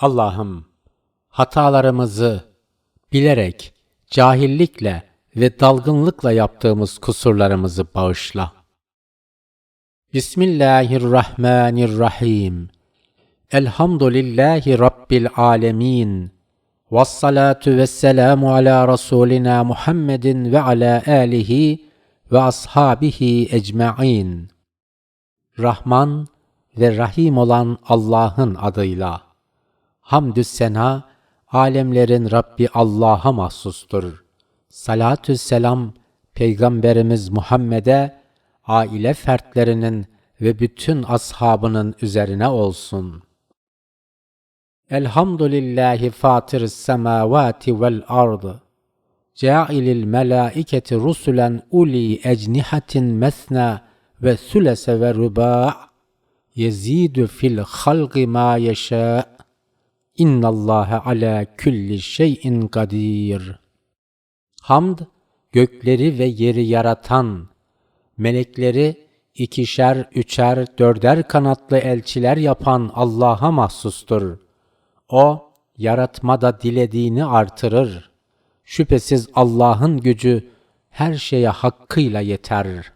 Allah'ım hatalarımızı bilerek, cahillikle ve dalgınlıkla yaptığımız kusurlarımızı bağışla. Bismillahirrahmanirrahim. Elhamdülillahi Rabbil alemin. Vessalatu vesselamu ala Rasulina Muhammedin ve ala alihi ve ashabihi ecma'in. Rahman ve Rahim olan Allah'ın adıyla. Hamdü sena, alemlerin Rabbi Allah'a mahsustur. Salatü selam, Peygamberimiz Muhammed'e, aile fertlerinin ve bütün ashabının üzerine olsun. Elhamdülillahi fatir semavati vel ardı. Câilil melâiketi rusulen uli ecnihatin mesna ve sülese ve rübâ' yezidu fil halqi ma yeşâ' İnnallâhe alâ külli şeyin kadir. Hamd, gökleri ve yeri yaratan, melekleri ikişer, üçer, dörder kanatlı elçiler yapan Allah'a mahsustur. O, yaratmada dilediğini artırır. Şüphesiz Allah'ın gücü her şeye hakkıyla yeter.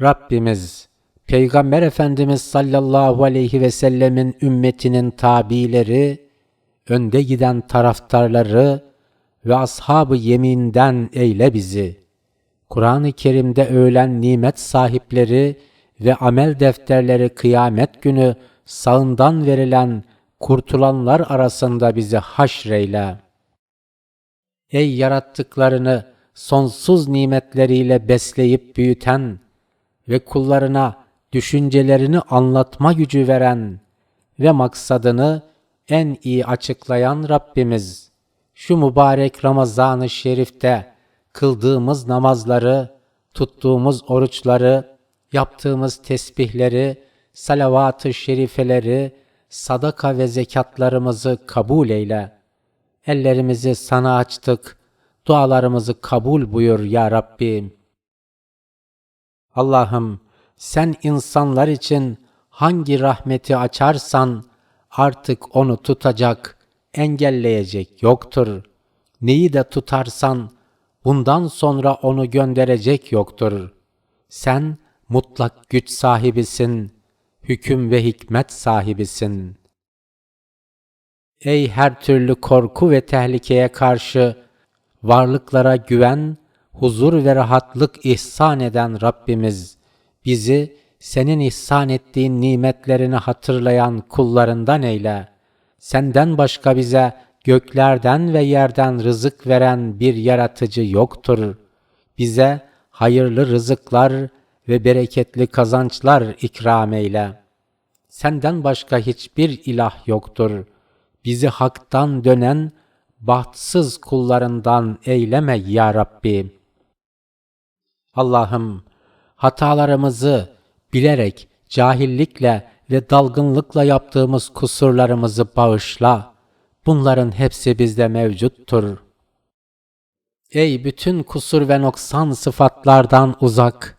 Rabbimiz, Peygamber Efendimiz sallallahu aleyhi ve sellemin ümmetinin tabileri, önde giden taraftarları ve ashabı yeminden eyle bizi. Kur'an-ı Kerim'de öğlen nimet sahipleri ve amel defterleri kıyamet günü sağından verilen kurtulanlar arasında bizi haşreyle. Ey yarattıklarını sonsuz nimetleriyle besleyip büyüten ve kullarına düşüncelerini anlatma gücü veren ve maksadını en iyi açıklayan Rabbimiz, şu mübarek Ramazan-ı Şerif'te kıldığımız namazları, tuttuğumuz oruçları, yaptığımız tesbihleri, salavat-ı şerifeleri, sadaka ve zekatlarımızı kabul eyle. Ellerimizi sana açtık, dualarımızı kabul buyur ya Rabbi. Allah'ım, sen insanlar için hangi rahmeti açarsan artık onu tutacak, engelleyecek yoktur. Neyi de tutarsan bundan sonra onu gönderecek yoktur. Sen mutlak güç sahibisin, hüküm ve hikmet sahibisin. Ey her türlü korku ve tehlikeye karşı varlıklara güven, huzur ve rahatlık ihsan eden Rabbimiz, bizi senin ihsan ettiğin nimetlerini hatırlayan kullarından eyle. Senden başka bize göklerden ve yerden rızık veren bir yaratıcı yoktur. Bize hayırlı rızıklar ve bereketli kazançlar ikram eyle. Senden başka hiçbir ilah yoktur. Bizi haktan dönen bahtsız kullarından eyleme ya Rabbi. Allah'ım hatalarımızı bilerek, cahillikle ve dalgınlıkla yaptığımız kusurlarımızı bağışla. Bunların hepsi bizde mevcuttur. Ey bütün kusur ve noksan sıfatlardan uzak,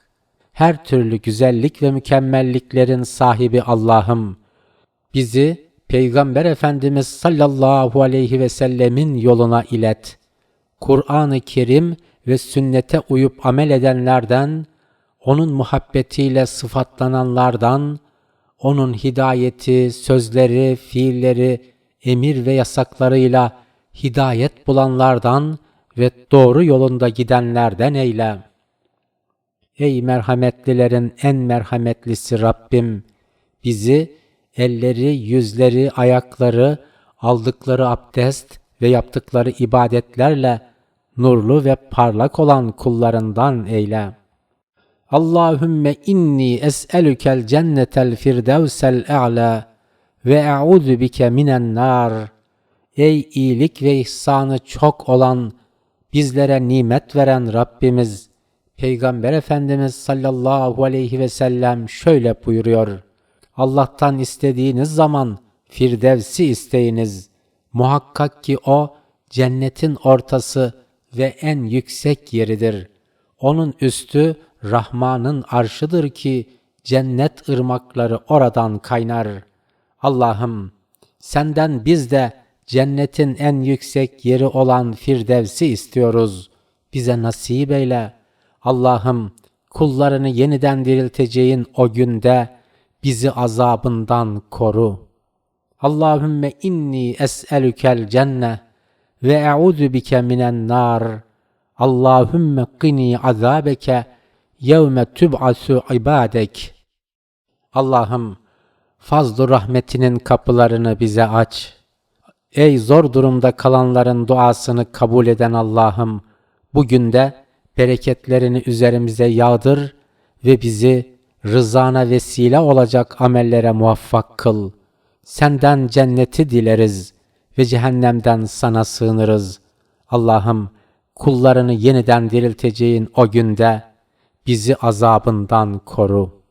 her türlü güzellik ve mükemmelliklerin sahibi Allah'ım, bizi Peygamber Efendimiz sallallahu aleyhi ve sellemin yoluna ilet. Kur'an-ı Kerim ve sünnete uyup amel edenlerden onun muhabbetiyle sıfatlananlardan, onun hidayeti, sözleri, fiilleri, emir ve yasaklarıyla hidayet bulanlardan ve doğru yolunda gidenlerden eyle. Ey merhametlilerin en merhametlisi Rabbim, bizi elleri, yüzleri, ayakları, aldıkları abdest ve yaptıkları ibadetlerle nurlu ve parlak olan kullarından eyle.'' Allahümme inni es'elükel cennetel firdevsel e'la ve e'udu bike minen nar. Ey iyilik ve ihsanı çok olan, bizlere nimet veren Rabbimiz, Peygamber Efendimiz sallallahu aleyhi ve sellem şöyle buyuruyor. Allah'tan istediğiniz zaman Firdevs'i isteyiniz. Muhakkak ki o cennetin ortası ve en yüksek yeridir. Onun üstü Rahman'ın arşıdır ki cennet ırmakları oradan kaynar. Allah'ım Senden biz de cennetin en yüksek yeri olan Firdevs'i istiyoruz. Bize nasip eyle. Allah'ım kullarını yeniden dirilteceğin o günde bizi azabından koru. Allahümme inni es'elükel cenne ve e'udu bike minen nar. Allahümme qini azabeke yevme tüb'asu ibadek. Allah'ım fazl rahmetinin kapılarını bize aç. Ey zor durumda kalanların duasını kabul eden Allah'ım, bugün de bereketlerini üzerimize yağdır ve bizi rızana vesile olacak amellere muvaffak kıl. Senden cenneti dileriz ve cehennemden sana sığınırız. Allah'ım kullarını yeniden dirilteceğin o günde bizi azabından koru.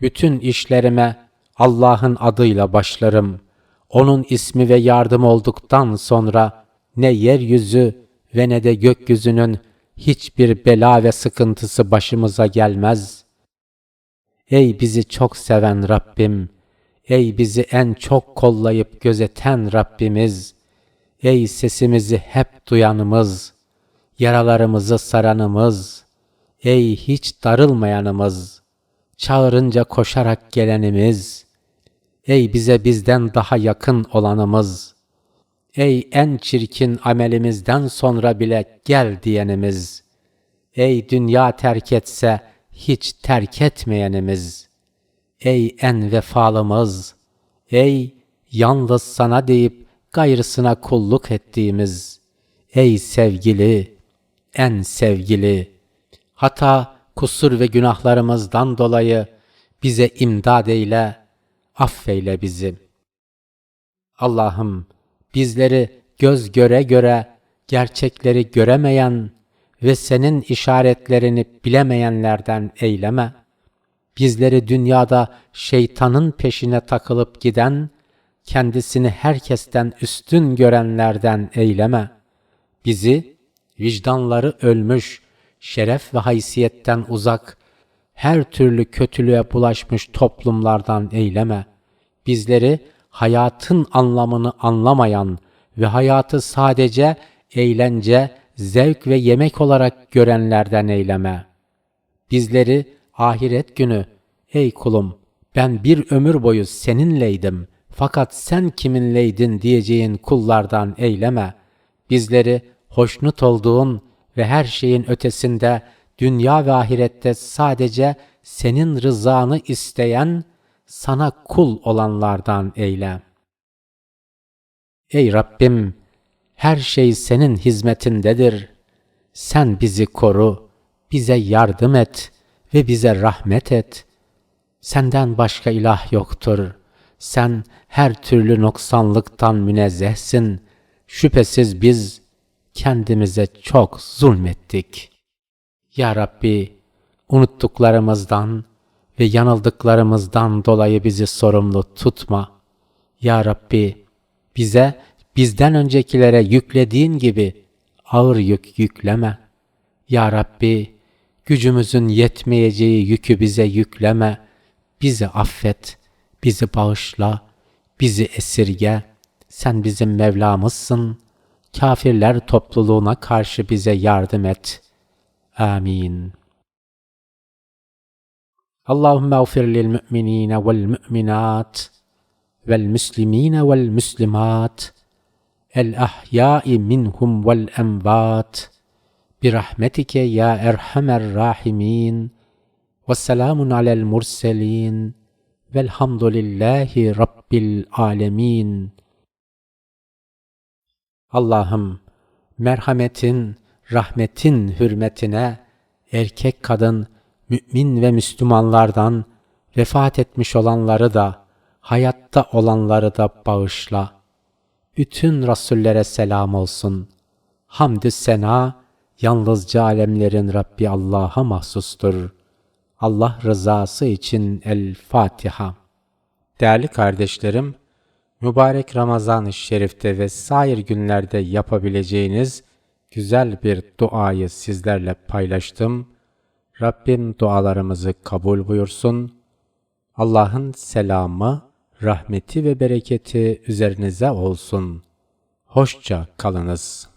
Bütün işlerime Allah'ın adıyla başlarım. Onun ismi ve yardım olduktan sonra ne yeryüzü ve ne de gökyüzünün hiçbir bela ve sıkıntısı başımıza gelmez. Ey bizi çok seven Rabbim! Ey bizi en çok kollayıp gözeten Rabbimiz! Ey sesimizi hep duyanımız! Yaralarımızı saranımız! Ey hiç darılmayanımız! Çağırınca koşarak gelenimiz! Ey bize bizden daha yakın olanımız! Ey en çirkin amelimizden sonra bile gel diyenimiz! Ey dünya terk etse hiç terk etmeyenimiz! Ey en vefalımız! Ey yalnız sana deyip gayrısına kulluk ettiğimiz! Ey sevgili, en sevgili! Hata, kusur ve günahlarımızdan dolayı bize imdad eyle, affeyle bizi. Allah'ım bizleri göz göre göre gerçekleri göremeyen ve senin işaretlerini bilemeyenlerden eyleme. Bizleri dünyada şeytanın peşine takılıp giden, kendisini herkesten üstün görenlerden eyleme. Bizi vicdanları ölmüş, şeref ve haysiyetten uzak, her türlü kötülüğe bulaşmış toplumlardan eyleme. Bizleri hayatın anlamını anlamayan ve hayatı sadece eğlence, zevk ve yemek olarak görenlerden eyleme. Bizleri ahiret günü, ey kulum ben bir ömür boyu seninleydim fakat sen kiminleydin diyeceğin kullardan eyleme. Bizleri hoşnut olduğun ve her şeyin ötesinde dünya ve ahirette sadece senin rızanı isteyen, sana kul olanlardan eyle. Ey Rabbim, her şey senin hizmetindedir. Sen bizi koru, bize yardım et ve bize rahmet et. Senden başka ilah yoktur. Sen her türlü noksanlıktan münezzehsin. Şüphesiz biz kendimize çok zulmettik. Ya Rabbi, unuttuklarımızdan ve yanıldıklarımızdan dolayı bizi sorumlu tutma. Ya Rabbi, bize bizden öncekilere yüklediğin gibi ağır yük yükleme. Ya Rabbi, gücümüzün yetmeyeceği yükü bize yükleme. Bizi affet, bizi bağışla, bizi esirge. Sen bizim Mevlamızsın kafirler topluluğuna karşı bize yardım et. Amin. Allahümme ufir lil mü'minine vel mü'minat vel müslimine vel müslimat el ahyai minhum vel emvat birahmetike ya erhamer rahimin ve selamun alel murselin velhamdülillahi rabbil alemin. Allah'ım merhametin, rahmetin hürmetine erkek kadın mümin ve Müslümanlardan vefat etmiş olanları da, hayatta olanları da bağışla. Bütün rasullere selam olsun. Hamdü sena, yalnızca alemlerin Rabbi Allah'a mahsustur. Allah rızası için El Fatiha. Değerli kardeşlerim, mübarek Ramazan-ı Şerif'te ve sair günlerde yapabileceğiniz güzel bir duayı sizlerle paylaştım. Rabbim dualarımızı kabul buyursun. Allah'ın selamı, rahmeti ve bereketi üzerinize olsun. Hoşça kalınız.